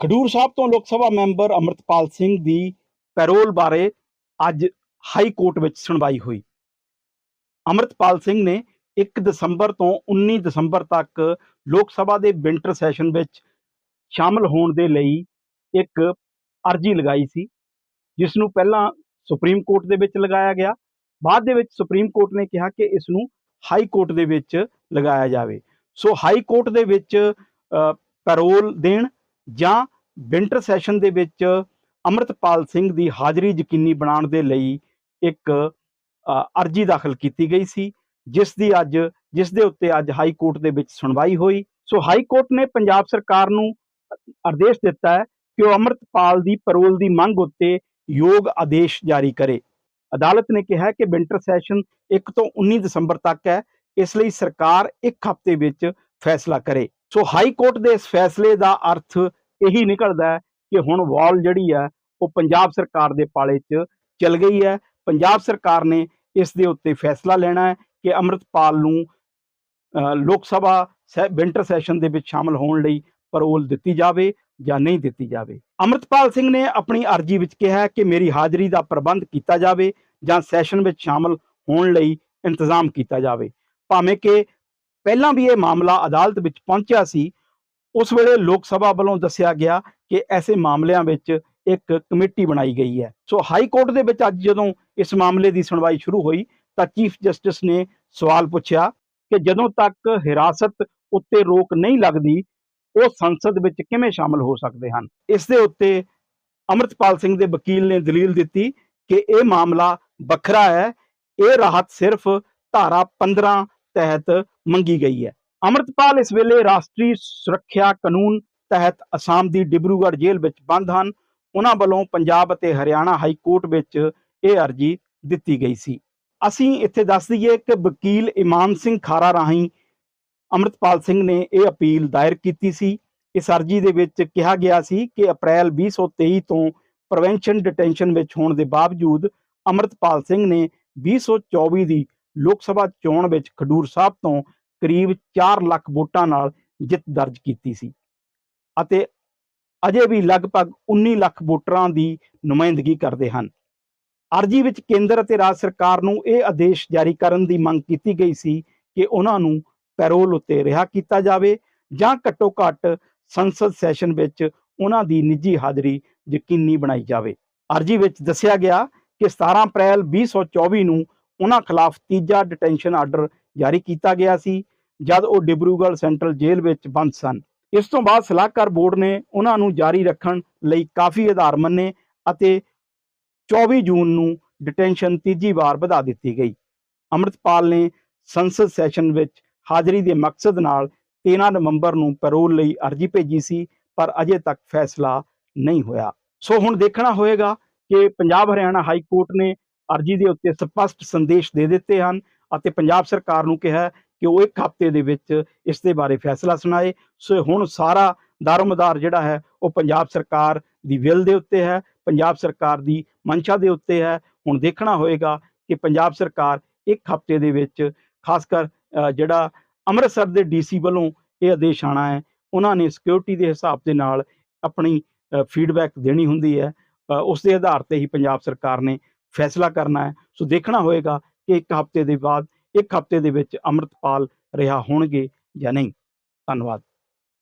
ਖਡੂਰ ਸਾਹਿਬ ਤੋਂ ਲੋਕ ਸਭਾ ਮੈਂਬਰ ਅਮਰਤਪਾਲ ਸਿੰਘ ਦੀ ਪੈਰੋਲ ਬਾਰੇ ਅੱਜ ਹਾਈ ਕੋਰਟ ਵਿੱਚ ਸੁਣਵਾਈ ਹੋਈ। ਅਮਰਤਪਾਲ ਸਿੰਘ ਨੇ 1 ਦਸੰਬਰ ਤੋਂ 19 ਦਸੰਬਰ ਤੱਕ ਲੋਕ ਸਭਾ ਦੇ ਵਿੰਟਰ ਸੈਸ਼ਨ ਵਿੱਚ ਸ਼ਾਮਲ ਹੋਣ ਦੇ ਲਈ ਇੱਕ ਅਰਜੀ ਲਗਾਈ ਸੀ, ਜਿਸ ਨੂੰ ਪਹਿਲਾਂ ਸੁਪਰੀਮ ਕੋਰਟ ਦੇ ਵਿੱਚ ਲਗਾਇਆ ਗਿਆ। ਬਾਅਦ ਦੇ ਵਿੱਚ ਸੁਪਰੀਮ ਕੋਰਟ ਨੇ ਕਿਹਾ ਕਿ ਇਸ ਨੂੰ ਹਾਈ ਕੋਰਟ ਦੇ ਵਿੱਚ ਲਗਾਇਆ ਜਾਵੇ। ਸੋ ਹਾਈ ਕੋਰਟ ਦੇ ਵਿੱਚ ਪੈਰੋਲ ਦੇਣ ਜਾਂ ਵਿੰਟਰ ਸੈਸ਼ਨ ਦੇ ਵਿੱਚ ਅਮਰਤਪਾਲ ਸਿੰਘ ਦੀ ਹਾਜ਼ਰੀ ਯਕੀਨੀ ਬਣਾਉਣ ਦੇ ਲਈ ਇੱਕ ਅਰਜੀ ਦਾਖਲ ਕੀਤੀ ਗਈ ਸੀ, ਜਿਸ ਦੀ ਅੱਜ, ਜਿਸ ਦੇ ਉੱਤੇ ਅੱਜ ਹਾਈ ਕੋਰਟ ਦੇ ਵਿੱਚ ਸੁਣਵਾਈ ਹੋਈ। ਸੋ ਹਾਈ ਕੋਰਟ ਨੇ ਪੰਜਾਬ ਸਰਕਾਰ ਨੂੰ ਆਦੇਸ਼ ਦਿੱਤਾ ਹੈ ਕਿ ਉਹ ਅਮਰਤਪਾਲ ਦੀ ਪੈਰੋਲ ਦੀ ਮੰਗ ਉੱਤੇ ਯੋਗ ਆਦੇਸ਼ ਜਾਰੀ ਕਰੇ। ਅਦਾਲਤ ਨੇ ਕਿਹਾ ਕਿ ਵਿੰਟਰ ਸੈਸ਼ਨ 1 ਤੋਂ 19 ਦਸੰਬਰ ਤੱਕ ਹੈ, ਇਸ ਲਈ ਸਰਕਾਰ ਇੱਕ ਹਫ਼ਤੇ ਵਿੱਚ ਫੈਸਲਾ ਕਰੇ। ਸੋ ਹਾਈ ਕੋਰਟ ਦੇ ਇਸ ਫੈਸਲੇ ਦਾ ਅਰਥ ਇਹੀ ਨਿਕਲਦਾ ਕਿ ਹੁਣ ਵਾਲ ਜਿਹੜੀ ਹੈ ਉਹ ਪੰਜਾਬ ਸਰਕਾਰ ਦੇ ਪਾਲੇ 'ਚ ਚਲ ਗਈ ਹੈ। ਪੰਜਾਬ ਸਰਕਾਰ ਨੇ ਇਸ ਦੇ ਉੱਤੇ ਫੈਸਲਾ ਲੈਣਾ ਹੈ ਕਿ ਅਮਰਤਪਾਲ ਨੂੰ ਲੋਕ ਸਭਾ ਵਿੰਟਰ ਸੈਸ਼ਨ ਦੇ ਵਿੱਚ ਸ਼ਾਮਲ ਹੋਣ ਲਈ ਪਰੋਲ ਦਿੱਤੀ ਜਾਵੇ ਜਾਂ ਨਹੀਂ ਦਿੱਤੀ ਜਾਵੇ। ਅਮਰਤਪਾਲ ਸਿੰਘ ਨੇ ਆਪਣੀ ਅਰਜੀ ਵਿੱਚ ਕਿਹਾ ਕਿ ਮੇਰੀ ਹਾਜ਼ਰੀ ਦਾ ਪ੍ਰਬੰਧ ਕੀਤਾ ਜਾਵੇ ਜਾਂ ਸੈਸ਼ਨ ਵਿੱਚ ਸ਼ਾਮਲ ਹੋਣ ਲਈ ਇੰਤਜ਼ਾਮ ਕੀਤਾ ਜਾਵੇ। ਭਾਵੇਂ ਕਿ ਪਹਿਲਾਂ ਵੀ ਇਹ ਮਾਮਲਾ ਅਦਾਲਤ ਵਿੱਚ ਪਹੁੰਚਿਆ ਸੀ ਉਸ ਵੇਲੇ ਲੋਕ ਸਭਾ ਵੱਲੋਂ ਦੱਸਿਆ ਗਿਆ ਕਿ ਐਸੇ ਮਾਮਲਿਆਂ ਵਿੱਚ ਇੱਕ ਕਮੇਟੀ ਬਣਾਈ ਗਈ ਹੈ। ਸੋ ਹਾਈ ਕੋਰਟ ਦੇ ਵਿੱਚ ਅੱਜ ਜਦੋਂ ਇਸ ਮਾਮਲੇ ਦੀ ਸੁਣਵਾਈ ਸ਼ੁਰੂ ਹੋਈ ਤਾਂ ਚੀਫ ਜਸਟਿਸ ਨੇ ਸਵਾਲ ਪੁੱਛਿਆ ਕਿ ਜਦੋਂ ਤੱਕ ਹਿਰਾਸਤ ਉੱਤੇ ਰੋਕ ਨਹੀਂ ਲੱਗਦੀ, ਉਹ ਸੰਸਦ ਵਿੱਚ ਕਿਵੇਂ ਸ਼ਾਮਲ ਹੋ ਸਕਦੇ ਹਨ? ਇਸ ਦੇ ਉੱਤੇ ਅਮਰਤਪਾਲ ਸਿੰਘ ਦੇ ਵਕੀਲ ਨੇ ਦਲੀਲ ਦਿੱਤੀ ਕਿ ਇਹ ਮਾਮਲਾ ਵੱਖਰਾ ਹੈ। ਇਹ ਰਾਹਤ ਸਿਰਫ ਧਾਰਾ 15 ਤਹਿਤ ਮੰਗੀ ਗਈ ਹੈ। ਅਮਰਤਪਾਲ ਇਸ ਵੇਲੇ ਰਾਸ਼ਟਰੀ ਸੁਰੱਖਿਆ ਕਾਨੂੰਨ ਤਹਿਤ ਅਸਾਮ ਦੀ ਡਿਬਰੂਗੜ੍ਹ ਜੇਲ੍ਹ ਵਿੱਚ ਬੰਦ ਹਨ। ਉਹਨਾਂ ਵੱਲੋਂ ਪੰਜਾਬ ਅਤੇ ਹਰਿਆਣਾ ਹਾਈ ਕੋਰਟ ਵਿੱਚ ਇਹ ਅਰਜੀ ਦਿੱਤੀ ਗਈ ਸੀ। ਅਸੀਂ ਇੱਥੇ ਦੱਸ ਦਈਏ ਕਿ ਵਕੀਲ ਇਮਾਨ ਸਿੰਘ ਖਾਰਾ ਰਾਹੀਂ ਅਮਰਤਪਾਲ ਸਿੰਘ ਨੇ ਇਹ ਅਪੀਲ ਦਾਇਰ ਕੀਤੀ ਸੀ। ਇਸ ਅਰਜੀ ਦੇ ਵਿੱਚ ਕਿਹਾ ਗਿਆ ਸੀ ਕਿ ਅਪ੍ਰੈਲ 2023 ਤੋਂ ਪ੍ਰੀਵੈਂਸ਼ਨ ਡਿਟੈਂਸ਼ਨ ਵਿੱਚ ਹੋਣ ਦੇ ਬਾਵਜੂਦ ਅਮਰਤਪਾਲ ਸਿੰਘ ਨੇ 2024 ਦੀ ਲੋਕ ਸਭਾ ਚੋਣ ਵਿੱਚ ਖਡੂਰ ਸਾਹਿਬ ਤੋਂ ਕਰੀਬ 4 ਲੱਖ ਵੋਟਾਂ ਨਾਲ ਜਿੱਤ ਦਰਜ ਕੀਤੀ ਸੀ ਅਤੇ ਅਜੇ ਵੀ ਲਗਭਗ 19 ਲੱਖ ਵੋਟਰਾਂ ਦੀ ਨੁਮਾਇੰਦਗੀ ਕਰਦੇ ਹਨ। ਅਰਜੀ ਵਿੱਚ ਕੇਂਦਰ ਅਤੇ ਰਾਜ ਸਰਕਾਰ ਨੂੰ ਇਹ ਆਦੇਸ਼ ਜਾਰੀ ਕਰਨ ਦੀ ਮੰਗ ਕੀਤੀ ਗਈ ਸੀ ਕਿ ਉਹਨਾਂ ਨੂੰ ਪੈਰੋਲ ਉੱਤੇ ਰਿਹਾ ਕੀਤਾ ਜਾਵੇ ਜਾਂ ਘੱਟੋ ਘੱਟ ਸੰਸਦ ਸੈਸ਼ਨ ਵਿੱਚ ਉਹਨਾਂ ਦੀ ਨਿੱਜੀ ਹਾਜ਼ਰੀ ਯਕੀਨੀ ਬਣਾਈ ਜਾਵੇ। ਅਰਜੀ ਵਿੱਚ ਦੱਸਿਆ ਗਿਆ ਕਿ 17 ਅਪ੍ਰੈਲ 2024 ਨੂੰ ਉਹਨਾਂ ਖਿਲਾਫ ਤੀਜਾ ਡਿਟੈਂਸ਼ਨ ਆਰਡਰ ਜਾਰੀ ਕੀਤਾ ਗਿਆ ਸੀ, ਜਦ ਉਹ ਡਿਬਰੂਗੜ੍ਹ ਸੈਂਟਰਲ ਜੇਲ੍ਹ ਵਿੱਚ ਬੰਦ ਸਨ। ਇਸ ਤੋਂ ਬਾਅਦ ਸਲਾਹਕਾਰ ਬੋਰਡ ਨੇ ਉਹਨਾਂ ਨੂੰ ਜਾਰੀ ਰੱਖਣ ਲਈ ਕਾਫੀ ਆਧਾਰ ਮੰਨੇ ਅਤੇ 24 ਜੂਨ ਨੂੰ ਡਿਟੈਂਸ਼ਨ ਤੀਜੀ ਵਾਰ ਵਧਾ ਦਿੱਤੀ ਗਈ। ਅੰਮ੍ਰਿਤਪਾਲ ਨੇ ਸੰਸਦ ਸੈਸ਼ਨ ਵਿੱਚ ਹਾਜ਼ਰੀ ਦੇ ਮਕਸਦ ਨਾਲ 13 ਨਵੰਬਰ ਨੂੰ ਪੈਰੋਲ ਲਈ ਅਰਜੀ ਭੇਜੀ ਸੀ, ਪਰ ਅਜੇ ਤੱਕ ਫੈਸਲਾ ਨਹੀਂ ਹੋਇਆ। ਸੋ ਹੁਣ ਦੇਖਣਾ ਹੋਏਗਾ ਕਿ ਪੰਜਾਬ ਹਰਿਆਣਾ ਹਾਈ ਕੋਰਟ ਨੇ ਅਰਜੀ ਦੇ ਉੱਤੇ ਸਪਸ਼ਟ ਸੰਦੇਸ਼ ਦੇ ਦਿੱਤੇ ਹਨ ਅਤੇ ਪੰਜਾਬ ਸਰਕਾਰ ਨੂੰ ਕਿਹਾ ਕਿ ਉਹ ਇੱਕ ਹਫ਼ਤੇ ਦੇ ਵਿੱਚ ਇਸ ਦੇ ਬਾਰੇ ਫੈਸਲਾ ਸੁਣਾਏ। ਸੋ ਹੁਣ ਸਾਰਾ ਦਾਰੋਮਦਾਰ ਜਿਹੜਾ ਹੈ, ਉਹ ਪੰਜਾਬ ਸਰਕਾਰ ਦੀ ਵਿਲ ਦੇ ਉੱਤੇ ਹੈ, ਪੰਜਾਬ ਸਰਕਾਰ ਦੀ ਮਨਸ਼ਾ ਦੇ ਉੱਤੇ ਹੈ। ਹੁਣ ਦੇਖਣਾ ਹੋਏਗਾ ਕਿ ਪੰਜਾਬ ਸਰਕਾਰ ਇੱਕ ਹਫ਼ਤੇ ਦੇ ਵਿੱਚ ਖਾਸ ਕਰ ਜਿਹੜਾ ਅੰਮ੍ਰਿਤਸਰ ਦੇ ਡੀਸੀ ਵੱਲੋਂ ਇਹ ਆਦੇਸ਼ ਆਣਾ ਹੈ, ਉਹਨਾਂ ਨੇ ਸਿਕਿਉਰਿਟੀ ਦੇ ਹਿਸਾਬ ਦੇ ਨਾਲ ਆਪਣੀ ਫੀਡਬੈਕ ਦੇਣੀ ਹੁੰਦੀ ਹੈ। ਉਸ ਦੇ ਆਧਾਰ ਤੇ ਹੀ ਪੰਜਾਬ ਸਰਕਾਰ ਨੇ ਫੈਸਲਾ ਕਰਨਾ ਹੈ। ਸੋ ਦੇਖਣਾ ਹੋਏਗਾ ਕਿ ਇੱਕ ਹਫ਼ਤੇ ਦੇ ਬਾਅਦ, ਇੱਕ ਹਫ਼ਤੇ ਦੇ ਵਿੱਚ ਅੰਮ੍ਰਿਤਪਾਲ ਰਿਹਾ ਹੋਣਗੇ ਜਾਂ ਨਹੀਂ? ਧੰਨਵਾਦ।